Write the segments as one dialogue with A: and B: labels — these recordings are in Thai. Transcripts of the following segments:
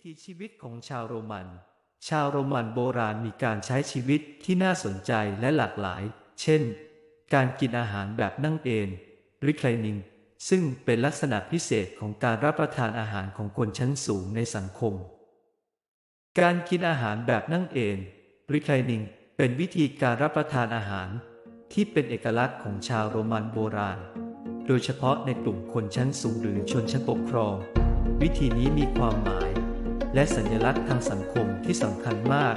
A: วิถีชีวิตของชาวโรมัน ชาวโรมันโบราณมีการใช้ชีวิตที่น่าสนใจและหลากหลาย เช่น การกินอาหารแบบนั่งเอน reclining ซึ่งเป็นลักษณะพิเศษของการรับประทานอาหารของคนชั้นสูงในสังคม การกินอาหารแบบนั่งเอน reclining เป็นวิธีการรับประทานอาหาร ที่เป็นเอกลักษณ์ของชาวโรมันโบราณ โดยเฉพาะในกลุ่มคนชั้นสูงหรือชนชั้นปกครองวิธีนี้มีความหมาย และสัญลักษณ์ทางสังคมที่สำคัญมาก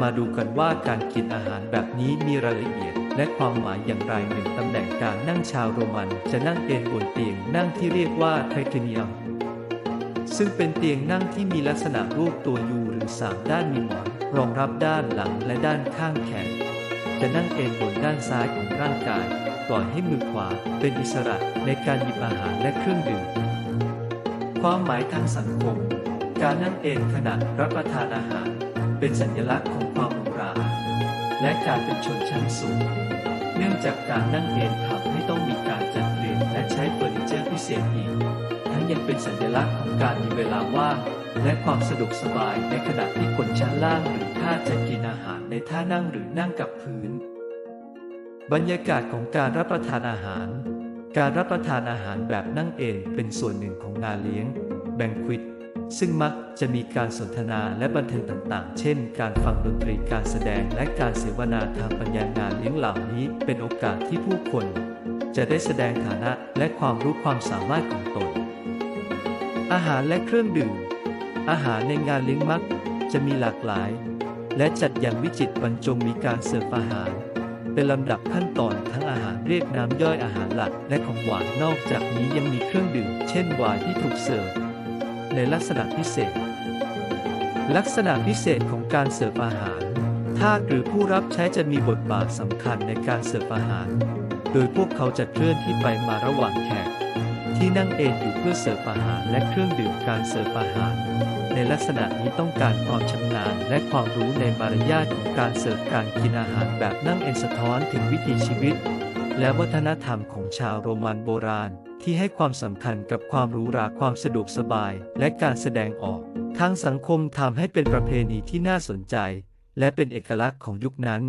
A: มาดูกันว่าการกินอาหารแบบนี้มีรายละเอียด และความหมายอย่างไรหนึ่งตำแหน่งการนั่งชาวโรมัน จะนั่งเอนบนเตียงนั่งที่เรียกว่าไทเทเนียม ซึ่งเป็นเตียงนั่งที่มีลักษณะรูปตัวยูหรือสามด้านมีหมอนรองรับด้านหลังและด้านข้างแขนจะนั่งเอนบนด้านซ้ายของร่างกายปล่อยให้มือขวาเป็นอิสระในการหยิบอาหารและเครื่องดื่มความหมายทางสังคม การนั่งเอนขณะรับประทานอาหาร เป็นสัญลักษณ์ของความหรูหราและการเป็นชนชั้นสูง เนื่องจากการนั่งเอนทำให้ต้องมีการจัดเตรียมและใช้เฟอร์นิเจอร์พิเศษอีก ทั้งยังเป็นสัญลักษณ์ของการมีเวลาว่างและความสะดวกสบายในขณะที่คนชั้นล่างหรือถ้าจะกินอาหารในท่านั่งหรือนั่งกับพื้น บรรยากาศของการรับประทานอาหาร การรับประทานอาหารแบบนั่งเอนเป็นส่วนหนึ่งของงานเลี้ยงแบงควิด ซึ่งมักจะมีการสนทนาและบันเทิงต่างๆ เช่น การฟังดนตรีการแสดงและการเสวนาทางปัญญางานเลี้ยงเหล่านี้ เป็นโอกาสที่ผู้คน จะได้แสดงฐานะและความรู้ความสามารถของตน อาหารและเครื่องดื่ม อาหารในงานเลี้ยงมักจะมีหลากหลาย และจัดอย่างวิจิตรบรรจงมีการเสิร์ฟอาหาร เป็นลำดับขั้นตอนทั้งอาหารเรียกน้ำย่อยอาหารหลักและของหวานนอกจากนี้ยังมีเครื่องดื่ม เช่นไวน์ที่ถูกเสิร์ฟ ในลักษณะพิเศษ ลักษณะพิเศษของการเสิร์ฟอาหาร ทาสหรือผู้รับใช้จะมีบทบาทสำคัญในการเสิร์ฟอาหาร โดยพวกเขาจะเคลื่อนที่ไปมาระหว่างแขกที่นั่งเอนอยู่เพื่อเสิร์ฟอาหารและเครื่องดื่มการเสิร์ฟอาหาร ในลักษณะนี้ต้องการความชำนาญและความรู้ในมารยาทของการเสิร์ฟการกินอาหารแบบนั่งเอนสะท้อนถึงวิถีชีวิต และวัฒนธรรมของชาวโรมันโบราณ ที่ให้ความสำคัญกับความหรูหราความสะดวกสบายและการแสดงออกทางสังคมทำให้เป็นประเพณีที่น่าสนใจ และเป็นเอกลักษณ์ของยุคนั้น